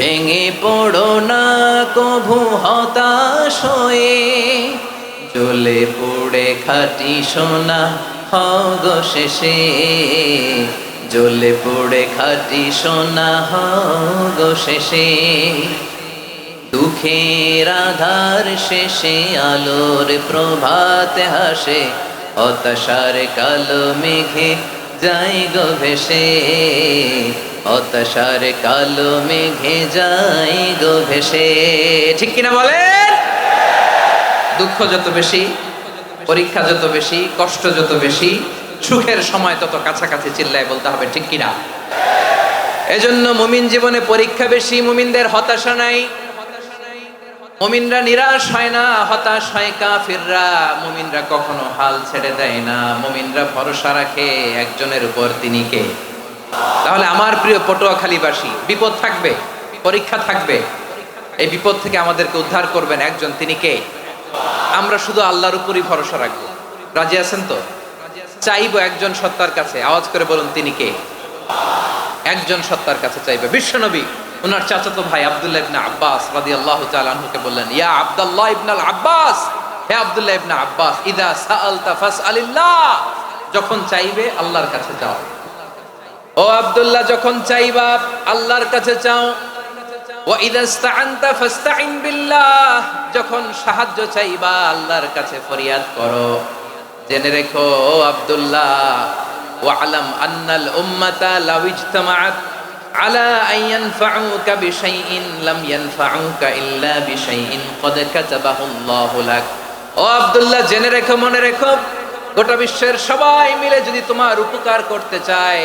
ভেঙে পড়ো না, কভু হতাশ হয়ে। জ্বলে পড়ে খাটি সোনা, হগ শেষে। জ্বলে পড়ে খাটি সোনা, হগ শেষে। দুঃখের আধার শেষে, আলোর প্রভাত হাসে। হতাশার কালো মেঘে যাই গো ভেসে। হতাশার কালো মেঘে যাই গো ভেসে। ঠিক কিনা বলেন? দুঃখ যত বেশি, পরীক্ষা যত বেশি, কষ্ট যত বেশি, সুখের সময় তত কাছাকাছি চিল্লায় বলতে হবে, ঠিক কিনা? এজন্য মুমিন জীবনে পরীক্ষা বেশি, মুমিনদের হতাশা নাই। মুমিনরা নিরাশ হয় না, হতাশ হয় কাফিররা। মুমিনরা কখনো হাল ছেড়ে দেয় না। মুমিনরা ভরসা রাখে একজনের উপর তিনি কে? তাহলে আমার প্রিয় পটুয়াখালীবাসী বিপদ থাকবে, পরীক্ষা থাকবে। এই বিপদ থেকে আমাদেরকে উদ্ধার করবেন একজন, তিনি কে? আমরা শুধু আল্লাহর উপরই ভরসা রাখব। রাজি আছেন তো? চাইব একজন সত্তার কাছে। আওয়াজ করে বলুন, তিনি কে? একজন সত্তার কাছে চাইবে। বিশ্বনবী ওনার চাচাতো ভাই আব্দুল্লাহ ইবনে আব্বাস রাদিয়াল্লাহু তাআলা আনহুকে বললেন, ইয়া আব্দুল্লাহ ইবনে আল আব্বাস, হে আব্দুল্লাহ ইবনে আব্বাস, ইদা সাআলতা ফাসআলিল্লাহ। যখন চাইবে আল্লাহর কাছে যাও। ও আব্দুল্লাহ, যখন চাইবা, আল্লাহর কাছে চাও। যখন সাহায্য চাইবা, আল্লাহর কাছে ফরিয়াদ করো। জেনে রেখো, ও আব্দুল্লাহ আলম আন্নাল উম্মাতা লাউইজতামাআত আলা আন ইয়ানফাউকা বিশাইইন, লাম ইয়ানফাউকা ও আব্দুল্লাহ, জেনে রেখো, মনে রেখো, গোটা বিশ্বের সবাই মিলে যদি তোমার উপকার করতে চায়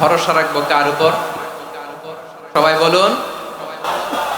ভরসা রাখব কার উপর? সবাই বলুন।